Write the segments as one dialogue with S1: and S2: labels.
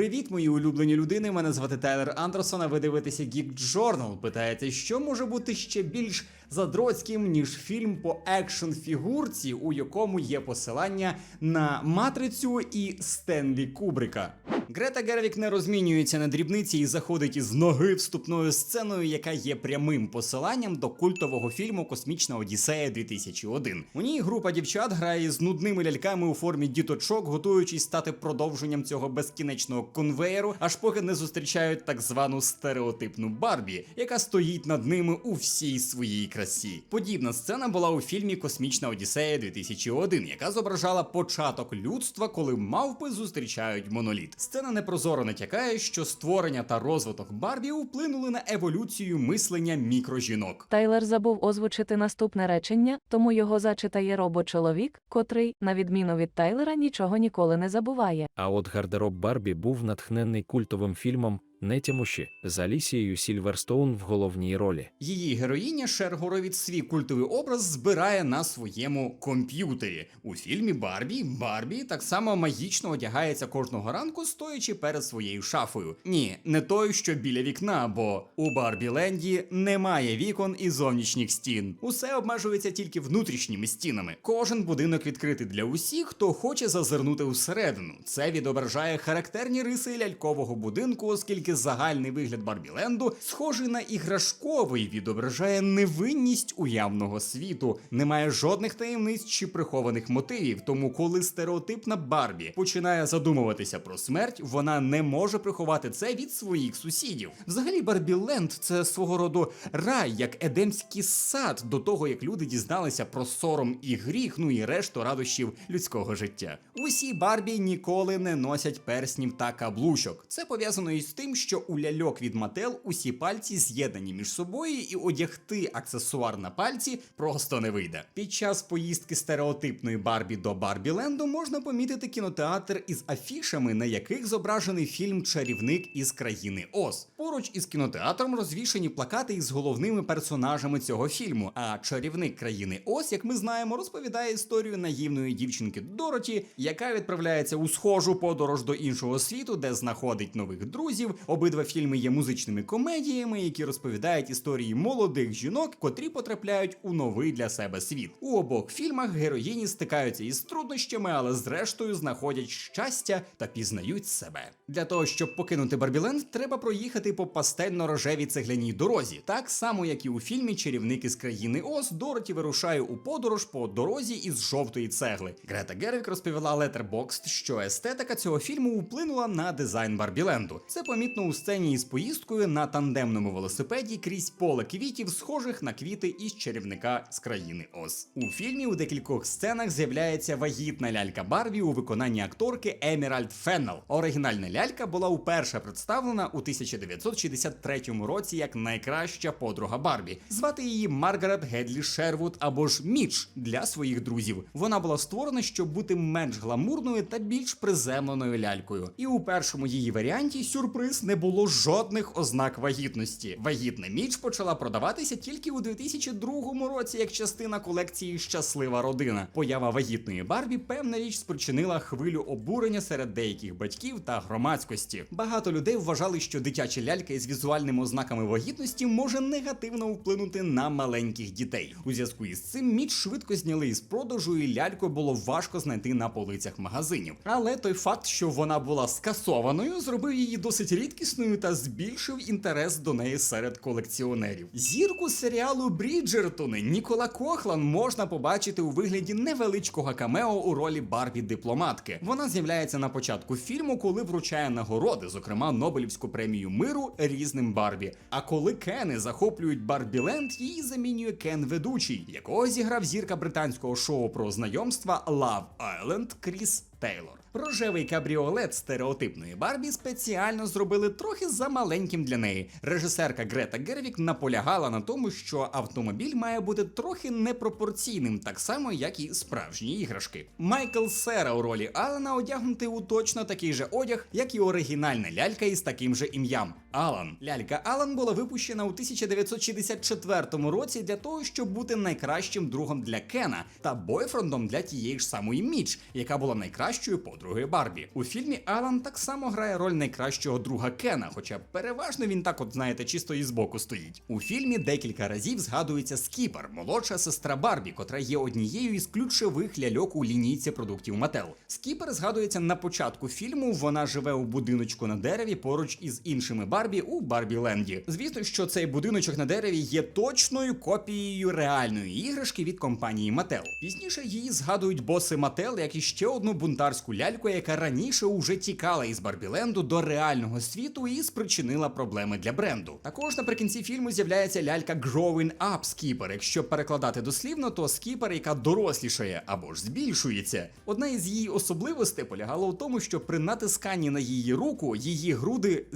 S1: Привіт, мої улюблені людини. Мене звати Тайлер Андерсон. А ви дивитеся Geek Journal. Питаєте, що може бути ще більш задроцьким, ніж фільм по екшн фігурці, у якому є посилання на матрицю і Стенлі Кубрика. Грета Гервік не розмінюється на дрібниці і заходить із ноги вступною сценою, яка є прямим посиланням до культового фільму Космічна Одіссея 2001. У ній група дівчат грає з нудними ляльками у формі діточок, готуючись стати продовженням цього безкінечного конвеєру, аж поки не зустрічають так звану стереотипну Барбі, яка стоїть над ними у всій своїй красі. Подібна сцена була у фільмі Космічна Одіссея 2001, яка зображала початок людства, коли мавпи зустрічають моноліт. Сцена непрозоро натякає, що створення та розвиток Барбі вплинули на еволюцію мислення мікрожінок.
S2: Тайлер забув озвучити наступне речення, тому його зачитає робот-чоловік, котрий, на відміну від Тайлера, нічого ніколи не забуває.
S3: А от гардероб Барбі був натхнений культовим фільмом Нетямуші з Алісією Сільверстоун в головній ролі.
S1: Її героїня Шер Горовіц свій культовий образ збирає на своєму комп'ютері. У фільмі Барбі Барбі так само магічно одягається кожного ранку, стоячи перед своєю шафою. Ні, не той, що біля вікна, бо у Барбі Ленді немає вікон і зовнішніх стін. Усе обмежується тільки внутрішніми стінами. Кожен будинок відкритий для усіх, хто хоче зазирнути всередину. Це відображає характерні риси лялькового будинку, оскільки загальний вигляд Барбіленду схожий на іграшковий, відображає невинність уявного світу, немає жодних таємниць чи прихованих мотивів. Тому, коли стереотипна Барбі починає задумуватися про смерть, вона не може приховати це від своїх сусідів. Взагалі, Барбіленд це свого роду рай, як едемський сад, до того як люди дізналися про сором і гріх, ну і решту радощів людського життя. Усі Барбі ніколи не носять перснів та каблучок. Це пов'язано із тим, що у ляльок від Мател усі пальці з'єднані між собою, і одягти аксесуар на пальці просто не вийде. Під час поїздки стереотипної Барбі до Барбіленду можна помітити кінотеатр із афішами, на яких зображений фільм Чарівник із країни Оз. Поруч із кінотеатром розвішені плакати із головними персонажами цього фільму. А чарівник країни Оз, як ми знаємо, розповідає історію наївної дівчинки Дороті, яка відправляється у схожу подорож до іншого світу, де знаходить нових друзів. Обидва фільми є музичними комедіями, які розповідають історії молодих жінок, котрі потрапляють у новий для себе світ. У обох фільмах героїні стикаються із труднощами, але зрештою знаходять щастя та пізнають себе. Для того щоб покинути Барбіленд, треба проїхати по пастельно-рожевій цегляній дорозі, так само як і у фільмі Чарівник із країни Оз, Дороті вирушає у подорож по дорозі із жовтої цегли. Грета Гервік розповіла Letterboxd, що естетика цього фільму вплинула на дизайн Барбіленду. Це помітно у сцені із поїздкою на тандемному велосипеді крізь поле квітів, схожих на квіти із чарівника з країни Оз. У фільмі у декількох сценах з'являється вагітна лялька Барбі у виконанні акторки Еміральд Феннел. Оригінальна лялька була уперше представлена у 1963 році як найкраща подруга Барбі. Звати її Маргарет Гедлі Шервуд або ж Міч для своїх друзів. Вона була створена, щоб бути менш гламурною та більш приземленою лялькою. І у першому її варіанті сюрприз не було жодних ознак вагітності. Вагітна міч почала продаватися тільки у 2002 році як частина колекції Щаслива родина. Поява вагітної Барбі певна річ спричинила хвилю обурення серед деяких батьків та громадськості. Багато людей вважали, що дитяча лялька із візуальними ознаками вагітності може негативно вплинути на маленьких дітей. У зв'язку із цим міч швидко зняли із продажу, і ляльку було важко знайти на полицях магазинів. Але той факт, що вона була скасованою, зробив її досить рідкісною та збільшив інтерес до неї серед колекціонерів. Зірку серіалу Бріджертони Нікола Кохлан можна побачити у вигляді невеличкого камео у ролі Барбі дипломатки. Вона з'являється на початку фільму, коли вручає нагороди, зокрема Нобелівську премію миру різним Барбі. А коли Кени захоплюють Барбіленд, її замінює Кен ведучий, якого зіграв зірка британського шоу про знайомства Love Island Кріс Тейлор. Рожевий кабріолет стереотипної Барбі спеціально зробили трохи замаленьким для неї. Режисерка Грета Гервік наполягала на тому, що автомобіль має бути трохи непропорційним, так само як і справжні іграшки. Майкл Сера у ролі Алана одягнутий у точно такий же одяг, як і оригінальна лялька із таким же ім'ям. Алан. Лялька Алан була випущена у 1964 році для того, щоб бути найкращим другом для Кена та бойфрендом для тієї ж самої Міч, яка була найкращим найкращої подруги Барбі. У фільмі Алан так само грає роль найкращого друга Кена, хоча переважно він так, от знаєте, чисто і збоку стоїть. У фільмі декілька разів згадується Скіпер, молодша сестра Барбі, котра є однією із ключових ляльок у лінійці продуктів Мател. Скіпер згадується на початку фільму. Вона живе у будиночку на дереві поруч із іншими Барбі у Барбі Ленді. Звісно, що цей будиночок на дереві є точною копією реальної іграшки від компанії Мател. Пізніше її згадують боси Мател, як і ще одну бунтарську ляльку, яка раніше уже тікала із Барбіленду до реального світу і спричинила проблеми для бренду. Також наприкінці фільму з'являється лялька Growing Up Skipper. Якщо перекладати дослівно, то скіпер, яка дорослішає або ж збільшується. Одна із її особливостей полягала в тому, що при натисканні на її руку її груди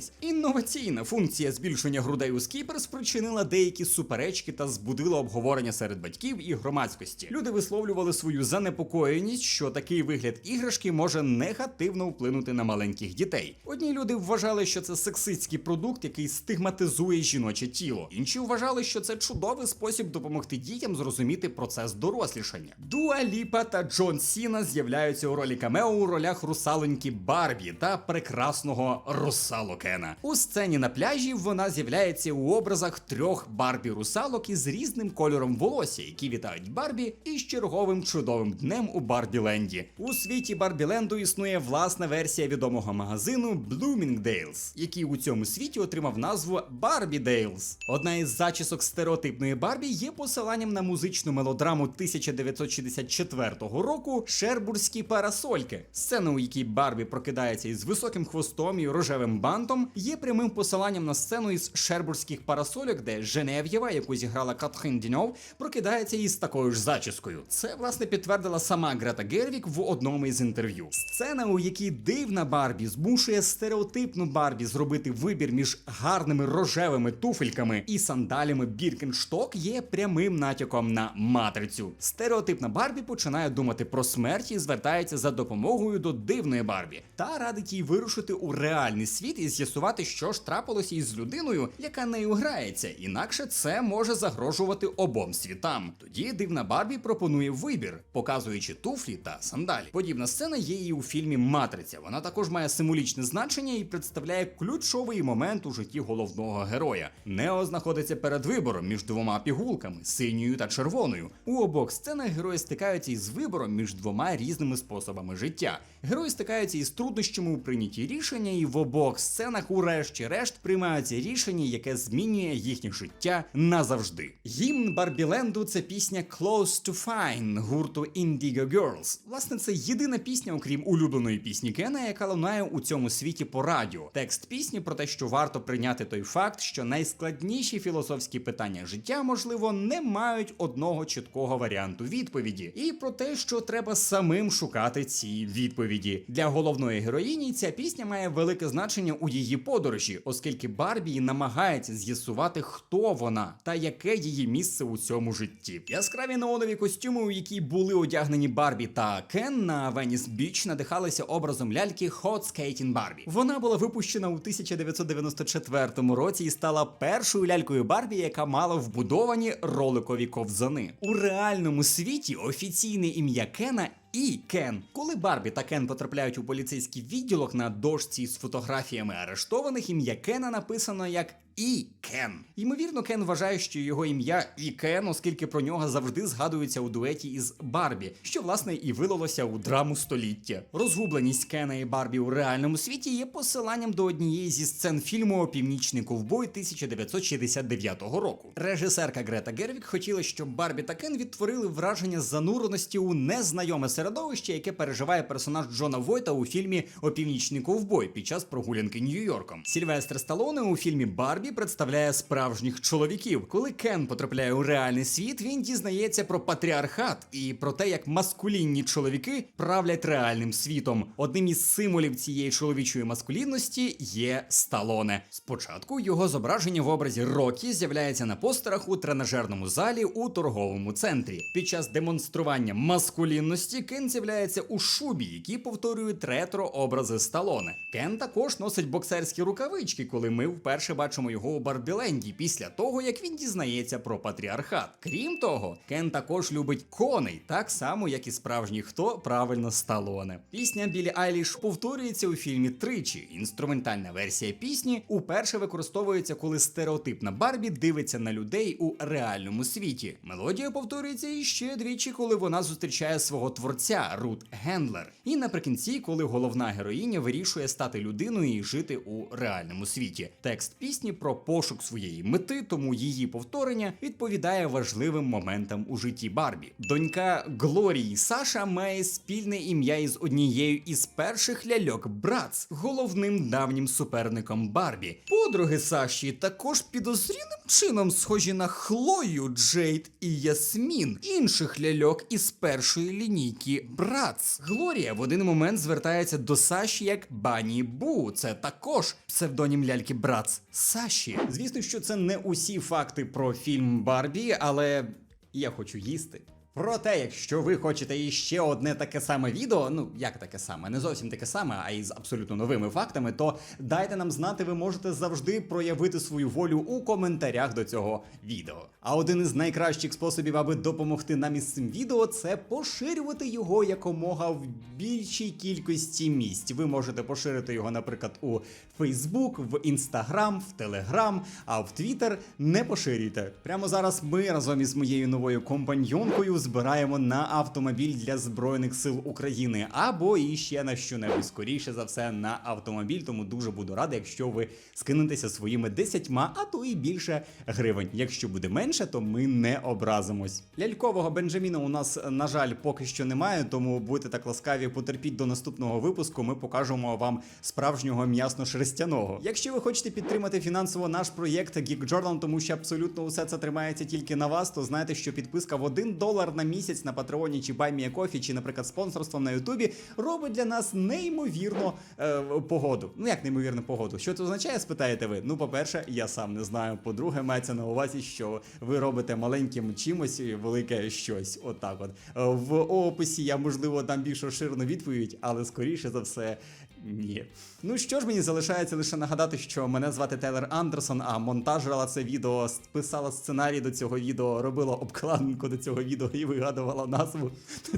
S1: збільшувались. Інноваційна функція збільшення грудей у скіпер спричинила деякі суперечки та збудила обговорення серед батьків і громадськості. Люди висловлювали свою занепокоєність, що такий вигляд іграшки може негативно вплинути на маленьких дітей. Одні люди вважали, що це сексистський продукт, який стигматизує жіноче тіло. Інші вважали, що це чудовий спосіб допомогти дітям зрозуміти процес дорослішання. Дуа Ліпа та Джон Сіна з'являються у ролі камео у ролях русалоньки Барбі та прекрасного русало Кена. У сцені на пляжі вона з'являється у образах трьох Барбі русалок із різним кольором волосся, які вітають Барбі із черговим чудовим днем у Барбіленді. У світі Барбіленду існує власна версія відомого магазину Bloomingdale's, який у цьому світі отримав назву Barbie Одна із зачісок стереотипної Барбі є посиланням на музичну мелодраму 1964 року Шербурзькі парасольки. Сцена, у якій Барбі прокидається із високим хвостом і рожевим бантом, є прямим посиланням на сцену із Шербурзьких парасольок, де Женев'єва, яку зіграла Катрин Діньов, прокидається із такою ж зачіскою. Це власне підтвердила сама Грета Гервік в одному із інтерв'ю. Сцена, у якій дивна Барбі змушує стереотипну Барбі зробити вибір між гарними рожевими туфельками і сандалями Біркеншток, є прямим натяком на матрицю. Стереотипна Барбі починає думати про смерть і звертається за допомогою до дивної Барбі та радить їй вирушити у реальний світ і з'ясувати, що ж трапилося із людиною, яка нею грається. Інакше це може загрожувати обом світам. Тоді дивна Барбі пропонує вибір, показуючи туфлі та сандалі. Подібна сцена є і у фільмі Матриця. Вона також має символічне значення і представляє ключовий момент у житті головного героя. Нео знаходиться перед вибором між двома пігулками синьою та червоною. У обох сценах герої стикаються із вибором між двома різними способами життя. Герої стикаються із труднощами у прийнятті рішення, і в обох сценах, урешті-решт, приймаються рішення, яке змінює їхнє життя назавжди. Гімн Барбіленду це пісня Close to Fine гурту Indigo Girls. Власне, це єдина пісня, окрім улюбленої пісні Кена, яка лунає у цьому світі по радіо. Текст пісні про те, що варто прийняти той факт, що найскладніші філософські питання життя, можливо, не мають одного чіткого варіанту відповіді, і про те, що треба самим шукати ці відповіді. Для головної героїні ця пісня має велике значення у її подорожі, оскільки Барбі намагається з'ясувати, хто вона та яке її місце у цьому житті. Яскраві неонові костюми, у які були одягнені Барбі та Кен на Веніс Біч, надихалися образом ляльки Hot Skating Барбі. Вона була випущена у 1994 році і стала першою лялькою Барбі, яка мала вбудовані роликові ковзани. У реальному світі офіційне ім'я Кена і Кен. Коли Барбі та Кен потрапляють у поліцейський відділок на дошці з фотографіями арештованих, ім'я Кена написано як і Кен. Ймовірно, Кен вважає, що його ім'я і Кен, оскільки про нього завжди згадується у дуеті із Барбі, що власне і вилилося у драму століття. Розгубленість Кена і Барбі у реальному світі є посиланням до однієї зі сцен фільму Північний ковбой 1969 року. Режисерка Грета Гервік хотіла, щоб Барбі та Кен відтворили враження зануреності у незнайоме середовище, яке переживає персонаж Джона Войта у фільмі Опівнічний ковбой під час прогулянки Нью-Йорком. Сільвестр Сталоне у фільмі Барбі представляє справжніх чоловіків. Коли Кен потрапляє у реальний світ, він дізнається про патріархат і про те, як маскулінні чоловіки правлять реальним світом. Одним із символів цієї чоловічої маскулінності є Сталоне. Спочатку його зображення в образі Рокі з'являється на постерах у тренажерному залі у торговому центрі. Під час демонстрування маскулінності Кен з'являється у шубі, які повторюють ретро образи Сталоне. Кен також носить боксерські рукавички, коли ми вперше бачимо його його у Барбіленді після того, як він дізнається про патріархат. Крім того, Кен також любить коней, так само, як і справжній хто правильно Сталоне. Пісня Білі Айліш повторюється у фільмі тричі. Інструментальна версія пісні уперше використовується, коли стереотипна Барбі дивиться на людей у реальному світі. Мелодія повторюється іще двічі, коли вона зустрічає свого творця Рут Гендлер. І наприкінці, коли головна героїня вирішує стати людиною і жити у реальному світі. Текст пісні про пошук своєї мети, тому її повторення відповідає важливим моментам у житті Барбі. Донька Глорії Саша має спільне ім'я із однією із перших ляльок Брац, головним давнім суперником Барбі. Подруги Саші також підозрілим чином схожі на Хлою, Джейд і Ясмін, інших ляльок із першої лінійки Брац. Глорія в один момент звертається до Саші як Бані Бу. Це також псевдонім ляльки Брац Саші. Звісно, що це не усі факти про фільм Барбі, але я хочу їсти. Проте, якщо ви хочете іще одне таке саме відео, ну як таке саме, не зовсім таке саме, а із абсолютно новими фактами, то дайте нам знати, ви можете завжди проявити свою волю у коментарях до цього відео. А один із найкращих способів, аби допомогти нам із цим відео, це поширювати його якомога в більшій кількості місць. Ви можете поширити його, наприклад, у Facebook, в Instagram, в Telegram, а в Twitter не поширюйте. Прямо зараз ми разом із моєю новою компаньйонкою збираємо на автомобіль для Збройних сил України або і ще на що-небудь скоріше за все на автомобіль. Тому дуже буду радий, якщо ви скинетеся своїми десятьма, а то і більше гривень. Якщо буде менше, то ми не образимось. Лялькового Бенджаміна у нас, на жаль, поки що немає, тому будьте так ласкаві, потерпіть до наступного випуску. Ми покажемо вам справжнього м'ясно-шерстяного. Якщо ви хочете підтримати фінансово наш проєкт Geek Journal, тому що абсолютно усе це тримається тільки на вас, то знайте, що підписка в 1 долар на місяць на Патреоні чи Кофі, чи, наприклад, спонсорством на Ютубі робить для нас неймовірно е, погоду. Ну як неймовірну погоду? Що це означає, спитаєте ви? Ну, по-перше, я сам не знаю. По-друге, мається на увазі, що ви робите маленьким чимось велике щось. Отак от. Е, В описі я, можливо, дам більш розширену відповідь, але скоріше за все. Ні. Ну що ж, мені залишається лише нагадати, що мене звати Тейлер Андерсон, а монтажила це відео, писала сценарій до цього відео, робила обкладинку до цього відео і вигадувала назву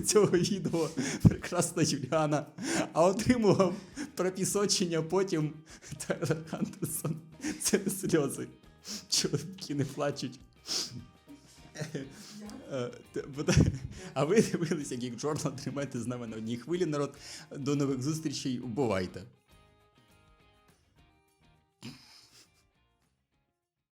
S1: цього відео. Прекрасна Юліана. А отримував пропісочення потім Тейлер Андерсон. Це сльози. Чоловіки не плачуть. Е, А ви дивилися Geek Journal, тримайте з нами на одній хвилі, народ. До нових зустрічей. Бувайте!